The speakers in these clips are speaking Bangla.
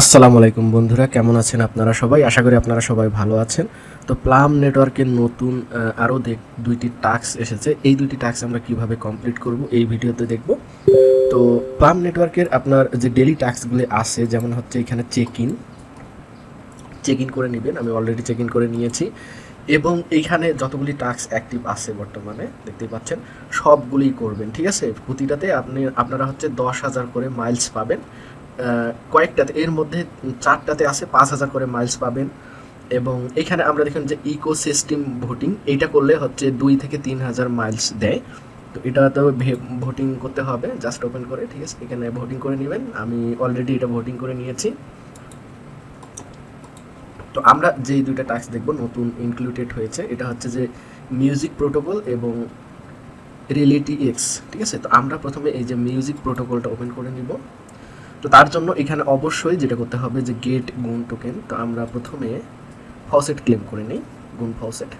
আসসালামু আলাইকুম বন্ধুরা, কেমন আছেন আপনারা সবাই? আশা করি আপনারা সবাই ভালো আছেন। তো প্লাম নেটওয়ার্কের নতুন আরও দেখ, দুইটি টাস্ক এসেছে। এই দুইটি টাস্ক আমরা কীভাবে কমপ্লিট করব এই ভিডিওতে দেখব। তো প্লাম নেটওয়ার্কের আপনার যে ডেলি টাস্কগুলি আছে, যেমন হচ্ছে এখানে চেক ইন চেক ইন করে নেবেন, আমি অলরেডি চেক ইন করে নিয়েছি। এবং এইখানে যতগুলি টাস্ক অ্যাক্টিভ আছে বর্তমানে, দেখতেই পাচ্ছেন সবগুলি করবেন, ঠিক আছে? প্রতিটাতে আপনি, আপনারা হচ্ছে দশ হাজার করে মাইলস পাবেন। কয়েকটাতে, এর মধ্যে চারটাতে আছে, পাঁচ হাজার করে মাইলস পাবেন। এবং এখানে আমরা দেখুন যে ইকো সিস্টেম ভোটিং এইটা করলে হচ্ছে দুই থেকে তিন হাজার মাইলস দেয়। তো এটা তো ভোটিং করতে হবে জাস্ট ওপেন করে, ঠিক আছে? এখানে ভোটিং করে নেবেন। আমি অলরেডি এটা ভোটিং করে নিয়েছি। তো আমরা যেই দুইটা টাস্ক দেখব, নতুন ইনক্লুডেড হয়েছে, এটা হচ্ছে যে মিউজিক প্রোটোকল এবং রিয়েলিটি এক্স ঠিক আছে? তো আমরা প্রথমে এই যে মিউজিক প্রোটোকলটা ওপেন করে নিব। তো তার জন্য এখানে অবশ্যই যেটা করতে হবে যে গেট গুণ টোকেন তো আমরা প্রথমে ফসেট ক্লেম করে নিই, গুণ ফসেট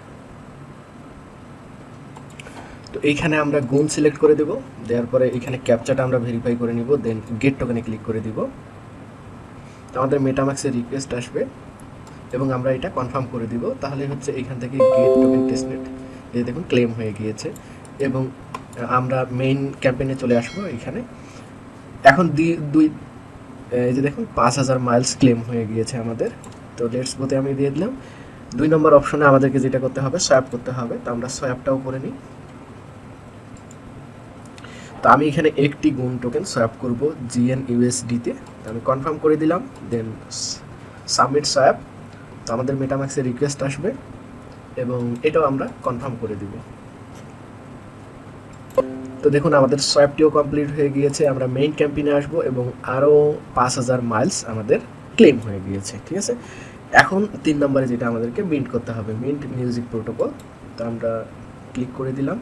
তো এইখানে আমরা গুণ সিলেক্ট করে দেব, দেওয়ার পরে এখানে ক্যাপচাটা আমরা ভেরিফাই করে নিব দেন গেট টোকেনে ক্লিক করে দিব। তো আমাদের মেটামাক্সের রিকোয়েস্ট আসবে, এবং আমরা এটা কনফার্ম করে দিব। তাহলে হচ্ছে এখান থেকে গেট টোকেন টেস্টনেট এই দেখুন ক্লেম হয়ে গিয়েছে, এবং আমরা মেইন ক্যাম্পেইনে চলে আসব এখানে। এখন দুই এই যে দেখুন, পাঁচ হাজার মাইলস ক্লেম হয়ে গিয়েছে আমাদের। তো লেটস গোতে আমি দিয়ে দিলাম। দুই নম্বর অপশনে আমাদেরকে যেটা করতে হবে সোয়াপ করতে হবে। তো আমরা সোয়াপটাও করে নিই। তো আমি এখানে একটি গুণ টোকেন সোয়াপ করব জিএন ইউএসডিতে আমি কনফার্ম করে দিলাম দেন সাবমিট সোয়াপ তো আমাদের মেটামাক্সের রিকোয়েস্ট আসবে, এবং এটাও আমরা কনফার্ম করে দিব। তো দেখুন, আমাদের সোয়াপটিও কমপ্লিট হয়ে গিয়েছে। আমরা মেইন ক্যাম্পিনে আসব এবং আরও পাঁচ হাজার মাইলস আমাদের ক্লেম হয়ে গিয়েছে, ঠিক আছে? এখন তিন নম্বরে যেটা আমাদেরকে মিন্ট করতে হবে মিন্ট মিউজিক প্রোটোকল তো আমরা ক্লিক করে দিলাম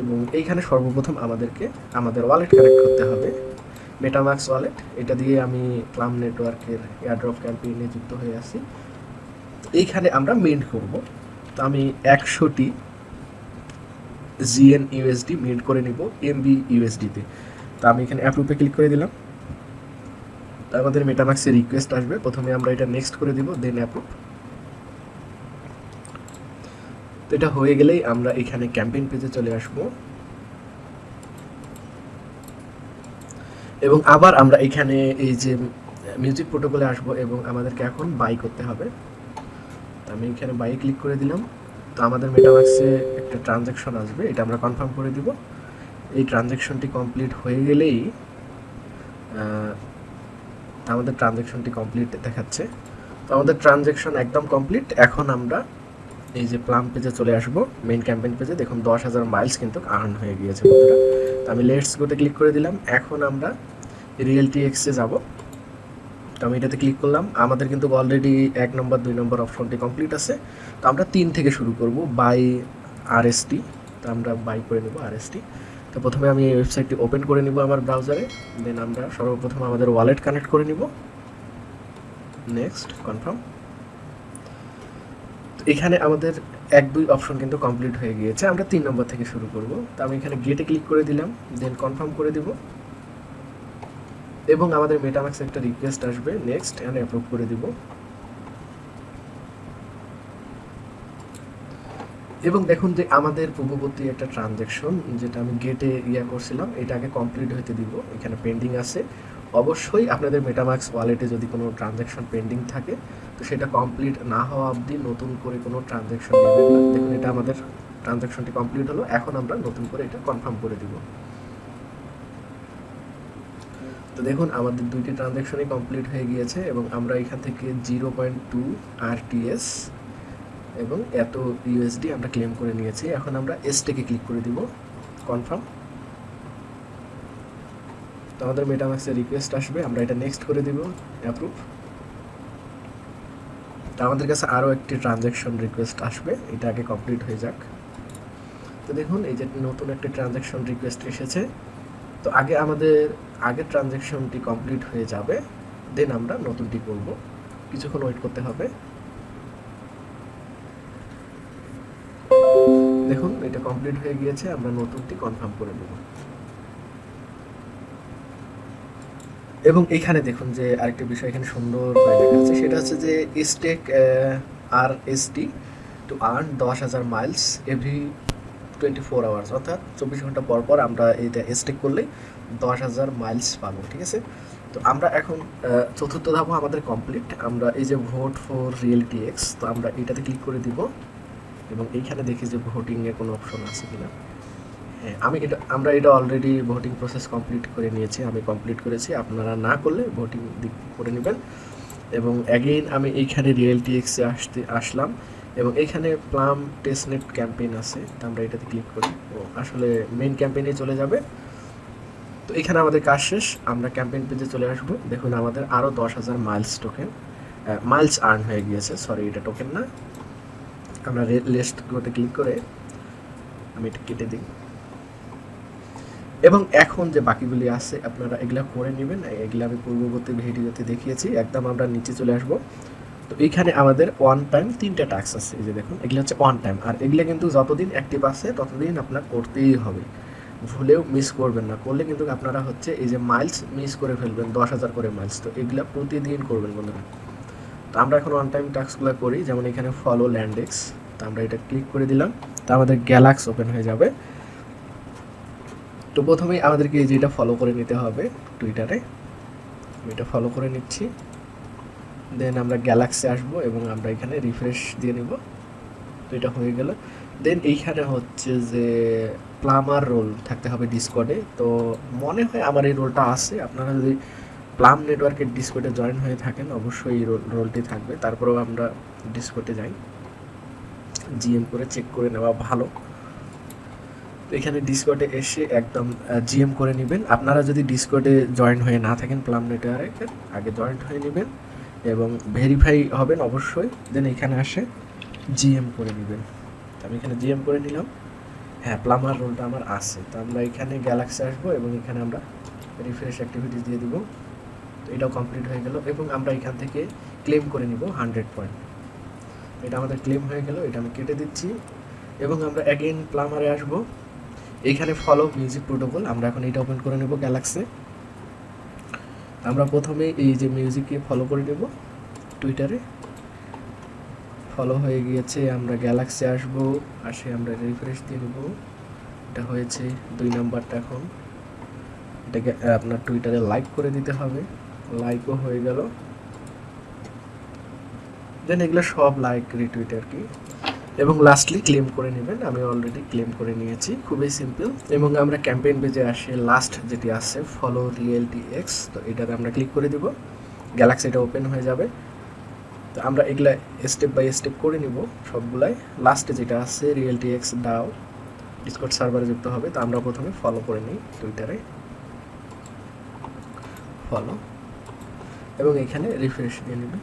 এবং এইখানে সর্বপ্রথম আমাদেরকে আমাদের ওয়ালেট কানেক্ট করতে হবে মেটামাক্স ওয়ালেট এটা দিয়ে আমি প্লাম নেটওয়ার্কের এয়ারড্রপ ক্যাম্পেইনে যুক্ত হয়ে আছি। এইখানে আমরা মিন্ট করব। তো আমি একশোটি জিএন ইউএসডি মিন্ট করে নিব এমবি ইউএসডিতে তো। আমি এখানে অ্যাপ্রুভে ক্লিক করে দিলাম। তো আমাদের মেটামাক্সে রিকোয়েস্ট আসবে। প্রথমে আমরা এটা নেক্সট করে দিব দেন অ্যাপ্রুভ তো এটা হয়ে গেলেই আমরা এখানে ক্যাম্পেইন পেজে চলে আসব। এবং আবার আমরা এখানে এই যে মিউজিক প্রোটোকলে আসব এবং আমাদেরকে এখন বাই করতে হবে। আমি এখানে বাই ক্লিক করে দিলাম। তো আমাদের মেটামাক্সে একটা ট্রানজ্যাকশন আসবে, এটা আমরা কনফার্ম করে দিব। এই ট্রানজ্যাকশনটি কমপ্লিট হয়ে গেলেই আমাদের ট্রানজ্যাকশনটি কমপ্লিট দেখাচ্ছে। তো আমাদের ট্রানজ্যাকশন একদম কমপ্লিট এখন আমরা এই যে প্লাম পেজে চলে আসব মেইন ক্যাম্পেইন পেজে দেখুন, দশ হাজার মাইলস কিন্তু আর্ন হয়ে গিয়েছে বন্ধুরা। তো আমি লেটস গোতে ক্লিক করে দিলাম। এখন আমরা রিয়েলটি এক্সে যাব। তো আমি এটাতে ক্লিক করলাম। আমাদের কিন্তু অলরেডি এক নম্বর দুই নম্বর অপশনটি কমপ্লিট আছে। তো আমরা তিন থেকে শুরু করব বাই আরএসটি তো আমরা বাই করে নেব আরএসটি তো প্রথমে আমি এই ওয়েবসাইটটি ওপেন করে নিব আমার ব্রাউজারে দেন আমরা সর্বপ্রথম আমাদের ওয়ালেট কানেক্ট করে নিব। নেক্সট কনফার্ম তো এখানে আমাদের এক, দুই অপশন কিন্তু কমপ্লিট হয়ে গিয়েছে। আমরা তিন নম্বর থেকে শুরু করব। তো আমি এখানে গেটে ক্লিক করে দিলাম। দেন কনফার্ম করে দিব। এবং আমাদের মেটামাক্স একটা রিকোয়েস্ট আসবে নেক্সট এন্ড অ্যাপ্রুভ করে দিব। এবং দেখুন যে আমাদের পূর্ববর্তী একটা ট্রানজ্যাকশন যেটা আমি গেটে ইয়া করছিলাম, এটা আগে কমপ্লিট হতে দিব। এখানে পেন্ডিং আছে। অবশ্যই আপনাদের মেটামাক্স ওয়ালেটে যদি কোনো ট্রানজ্যাকশন পেন্ডিং থাকে, তো সেটা কমপ্লিট না হওয়া অবধি নতুন করে কোনো ট্রানজ্যাকশন দেখুন, এটা আমাদের ট্রানজ্যাকশনটি কমপ্লিট হলো। এখন আমরা নতুন করে এটা কনফার্ম করে দিব। তো দেখুন, আমাদের দুইটি ট্রানজ্যাকশনই কমপ্লিট হয়ে গিয়েছে এবং আমরা এখান থেকে জিরো পয়েন্ট টু এবং এত ইউএসডি আমরা ক্লেম করে নিয়েছি। এখন আমরা এসটেকে ক্লিক করে দিব। কনফার্ম তো আমাদের মেটামাক্সের রিকোয়েস্ট আসবে। আমরা এটা নেক্সট করে দিব। অ্যাপ্রুভ তো আমাদের কাছে আরও একটি ট্রানজ্যাকশন রিকোয়েস্ট আসবে। এটা আগে কমপ্লিট হয়ে যাক। তো দেখুন, এই যে নতুন একটি ট্রানজ্যাকশন রিকোয়েস্ট এসেছে। তো আগে আমাদের আগের ট্রানজ্যাকশনটি কমপ্লিট হয়ে যাবে দেন আমরা নতুনটি করব। কিছুক্ষণ ওয়েট করতে হবে। দেখুন, এটা কমপ্লিট হয়ে গিয়েছে, আমরা নতুনটি কনফার্ম করে নেব। এবং এইখানে দেখুন যে আরেকটা বিষয় এখানে সুন্দর আছে, সেটা হচ্ছে যে স্টেক আর এস টি টু আর্ন দশ হাজার miles every twenty four hours অর্থাৎ চব্বিশ ঘণ্টা পর পর আমরা এইটা স্টেক করলে দশ হাজার মাইলস পাবো, ঠিক আছে? তো আমরা এখন চতুর্থ ধাপও আমাদের কমপ্লিট আমরা এই যে ভোট ফর রিয়েলিটি এক্স তো আমরা এটাতে ক্লিক করে দিব এবং এইখানে দেখি যে ভোটিংয়ে কোনো অপশন আছে কিনা। হ্যাঁ আমি এটা, আমরা এটা অলরেডি ভোটিং প্রসেস কমপ্লিট করে নিয়েছি, আমি কমপ্লিট করেছি। আপনারা না করলে ভোটিং করে নেবেন। এবং অ্যাগেইন আমি এইখানে রিয়েলিটি এক্সে আসতে আসলাম। এবং এইখানে প্লাম টেস্টনেট ক্যাম্পেইন আছে, তো আমরা এটাতে ক্লিক করি। ও, আসলে মেইন ক্যাম্পেইনে চলে যাবে। তো এখানে আমাদের কাজ শেষ, আমরা ক্যাম্পেইন পেজে চলে আসব। দেখুন, আমাদের আরও দশ হাজার মাইলস টোকেন মাইলস আর্ন হয়ে গিয়েছে। সরি এটা টোকেন না। আমরা লিস্ট করতে ক্লিক করে আমি এটা কেটে দিই। এবং এখন যে বাকিগুলি আছে, আপনারা এগুলা করে নেবেন। এগুলা আমি পূর্ববর্তী ভিডিওতে দেখিয়েছি। একদম আমরা নিচে চলে আসব। তো এইখানে আমাদের ওয়ান টাইম তিনটা টাস্ক আছে। এই যে দেখুন, এগুলো হচ্ছে ওয়ান টাইম আর এগুলো কিন্তু যতদিন অ্যাক্টিভ আছে, ততদিন আপনার করতেই হবে। ভুলেও মিস করবেন না। করলে কিন্তু আপনারা হচ্ছে এই যে মাইলস মিস করে ফেলবেন, দশ হাজার করে মাইলস তো এগুলো প্রতিদিন করবেন বন্ধুরা। তো আমরা এখন ওয়ান টাইম টাস্কগুলো করি। যেমন এখানে ফলো ল্যান্ডেক্স তো আমরা এটা ক্লিক করে দিলাম। তো আমাদের গ্যালাক্স ওপেন হয়ে যাবে। তো প্রথমেই আমাদেরকে এই যে এটা ফলো করে নিতে হবে টুইটারে আমি এটা ফলো করে নিচ্ছি। দেন আমরা গ্যালাক্সি আসব এবং আমরা এখানে রিফ্রেশ দিয়ে নিব। তো এটা হয়ে গেল। দেন এইখানে হচ্ছে যে প্লামার রোল থাকতে হবে ডিসকর্ডে তো মনে হয় আমার এই রোলটা আছে। আপনারা যদি প্লাম নেটওয়ার্কের ডিসকর্ডে জয়েন হয়ে থাকেন, অবশ্যই এই রোলটি থাকবে। তারপরেও আমরা ডিসকর্ডে যাই। জিএম করে চেক করে নেওয়া ভালো। তো এখানে ডিসকর্ডে এসে একদম জিএম করে নেবেন। আপনারা যদি ডিসকোডে জয়েন হয়ে না থাকেন প্লাম নেটওয়ার্কের আগে জয়েন হয়ে নেবেন। এবং ভেরিফাই হবেন অবশ্যই দেন এখানে আসে জিএম করে নেবেন তো আমি এখানে জিএম করে নিলাম। হ্যাঁ প্লামার রোলটা আমার আছে। তো আমরা এখানে গ্যালাক্সি আসব এবং এখানে আমরা রিফ্রেশ অ্যাক্টিভিটিস দিয়ে দিব। তো এটাও কমপ্লিট হয়ে গেল এবং আমরা এখান থেকে ক্লেম করে নিব হান্ড্রেড পয়েন্ট এটা আমাদের ক্লেম হয়ে গেল, এটা আমি কেটে দিচ্ছি। এবং আমরা অ্যাগেন প্লামারে আসব। এইখানে ফলো মিউজিক প্রোটোকল আমরা এখন এটা ওপেন করে নেব গ্যালাক্সি আমরা প্রথমে এই যে মিউজিককে ফলো করে নেব টুইটারে ফলো হয়ে গিয়েছে, আমরা গ্যালাক্সি আসব, আসে আমরা রিফ্রেশ দিয়ে নেব। এটা হয়েছে দুই নাম্বারটা এখন। এটাকে আপনার টুইটারে লাইক করে দিতে হবে। লাইকও হয়ে গেল। দেন এগুলো সব লাইক রিটুইট আর কি। এবং লাস্টলি ক্লেম করে নেবেন। আমি অলরেডি ক্লেম করে নিয়েছি, খুবই সিম্পল এবং আমরা ক্যাম্পেইন পেজে আসে লাস্ট যেটি আছে ফলো রিয়েলটি এক্স তো এটাতে আমরা ক্লিক করে দিব। গ্যালাক্সি এটা ওপেন হয়ে যাবে। তো আমরা এগুলা স্টেপ বাই স্টেপ করে নিব সবগুলাই। লাস্টে যেটা আছে রিয়েলটি এক্স ডাও ডিসকর্ড সার্ভারে যুক্ত হবে, তো আমরা প্রথমে ফলো করে নিই টুইটারে ফলো এবং এখানে রিফ্রেশ দিয়ে নেবে।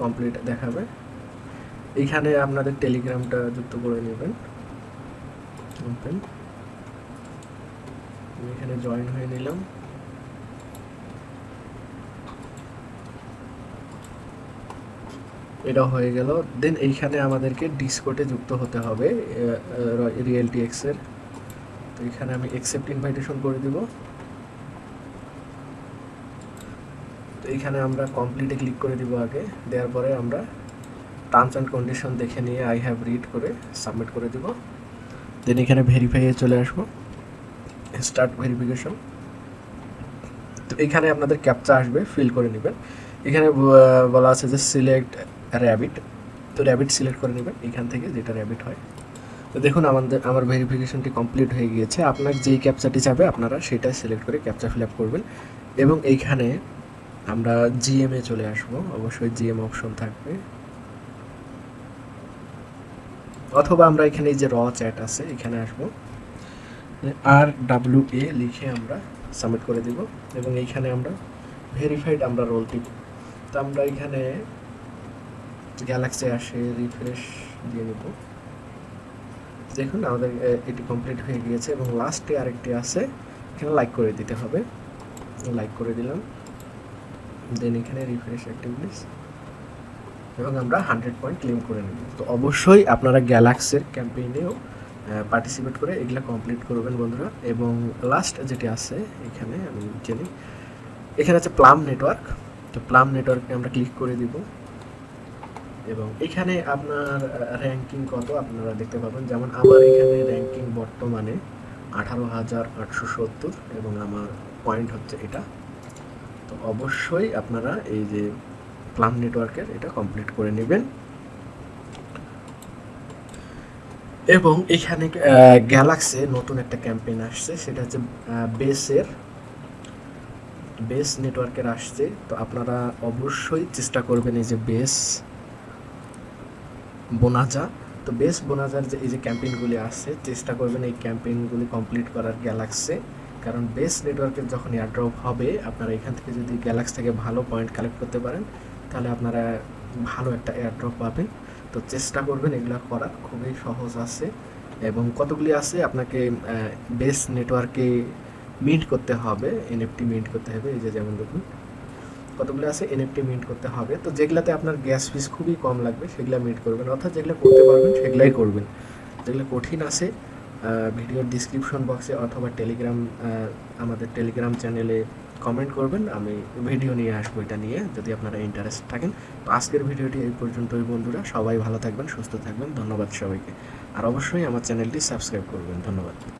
কমপ্লিট দেখাবে। এইখানে আপনাদের টেলিগ্রামটা যুক্ত করে নেবেন। ওপেন। এখানে জয়েন হয়ে নিলাম। এটা হয়ে গেল। দেন এইখানে আমাদেরকে ডিসকোটে যুক্ত হতে হবে রিয়েলটি এক্সের তো এখানে আমি অ্যাকসেপ্ট ইনভাইটেশন করে দিব। তো এইখানে আমরা কমপ্লিটে ক্লিক করে দিব আগে। দেওয়ার পরে আমরা টার্মস অ্যান্ড কন্ডিশন দেখে নিয়ে আই হ্যাভ রিড করে সাবমিট করে দিব। দেন এখানে ভেরিফাইয়ে চলে আসব। স্টার্ট ভেরিফিকেশন তো এখানে আপনাদের ক্যাপচা আসবে ফিল করে নেবেন। এখানে বলা আছে যে সিলেক্ট র্যাবিট তো র্যাবিট সিলেক্ট করে নেবেন, এখান থেকে যেটা র্যাবিট হয়। তো দেখুন, আমাদের, আমার ভেরিফিকেশনটি কমপ্লিট হয়ে গিয়েছে। আপনার যেই ক্যাপচাটি চাবে, আপনারা সেটা সিলেক্ট করে ক্যাপচা ফিল আপ করবেন। এবং এইখানে আমরা জিএমে চলে আসব। অবশ্যই জিএম অপশন থাকবে। অথবা আমরা এখানে এই যে র চ্যাট আছে, এখানে আসব। আর ডাব্লিউ এ লিখে আমরা সাবমিট করে দিব এবং এইখানে আমরা ভেরিফাইড আমরা রোল দিব। তো আমরা এখানে গ্যালাক্সি আসে রিফ্রেশ দিয়ে নেব। দেখুন, আমাদের এটি কমপ্লিট হয়ে গিয়েছে এবং লাস্টে আরেকটি আছে, এখানে লাইক করে দিতে হবে। লাইক করে দিলাম। দেন এখানে রিফ্রেশ অ্যাক্টিভিটিস এবং আমরা হান্ড্রেড পয়েন্ট ক্লেম করে নেব। তো অবশ্যই আপনারা গ্যালাক্সির ক্যাম্পেইনেও পার্টিসিপেট করে এগুলা কমপ্লিট করবেন বন্ধুরা। এবং লাস্ট যেটি আছে, এখানে আমি জানি এখানে আছে প্লাম নেটওয়ার্ক তো প্লাম নেটওয়ার্কে আমরা ক্লিক করে দিব। এবং এখানে আপনার র্যাঙ্কিং কত আপনারা দেখতে পাবেন। যেমন আমার এখানে র্যাঙ্কিং বর্তমানে আঠারো হাজার আটশো সত্তর এবং আমার পয়েন্ট হচ্ছে এটা। তো অবশ্যই আপনারা এই যে প্লাম নেটওয়ার্কের এটা কমপ্লিট করে নেবেন। এবং এখানে গ্যালাক্সে নতুন একটা ক্যাম্পেইন আসছে, সেটা হচ্ছে বেসের বেস নেটওয়ার্কের আসছে। তো আপনারা অবশ্যই চেষ্টা করবেন এই যে বেস বোনাজা তো বেস বোনাজার যে, এই যে ক্যাম্পেইনগুলি আসছে চেষ্টা করবেন এই ক্যাম্পেইনগুলি কমপ্লিট করার গ্যালাক্সে কারণ বেস নেটওয়ার্কের যখন এয়ারড্রপ হবে, আপনারা এখান থেকে যদি গ্যালাক্স থেকে ভালো পয়েন্ট কালেক্ট করতে পারেন তাহলে আপনারা ভালো একটা এয়ারড্রপ পাবেন। তো চেষ্টা করবেন এগুলো করার, খুবই সহজ আছে। এবং কতগুলি আছে? আপনাকে বেস নেটওয়ার্কে মিন্ট করতে হবে এনএফটি মিন্ট করতে হবে, এই যে যেমন দেখুন। কতগুলো আছে? এনএফটি মিন্ট করতে হবে। তো যেগুলাতে আপনার গ্যাস ফিস খুবই কম লাগবে, সেগুলো মিন্ট করবেন। অর্থাৎ যেগুলো করতে পারবেন, সেগুলাই করবেন। যেগুলো কঠিন আছে ভিডিওর ডিসক্রিপশন বক্সে অথবা টেলিগ্রাম আমাদের টেলিগ্রাম চ্যানেলে কমেন্ট করবেন, আমি ভিডিও নিয়ে আসব এটা নিয়ে, যদি আপনারা ইন্টারেস্ট থাকেন। তো আজকের ভিডিওটি এই পর্যন্তই বন্ধুরা, সবাই ভালো থাকবেন, সুস্থ থাকবেন, ধন্যবাদ সবাইকে। আর অবশ্যই আমার চ্যানেলটি সাবস্ক্রাইব করবেন, ধন্যবাদ।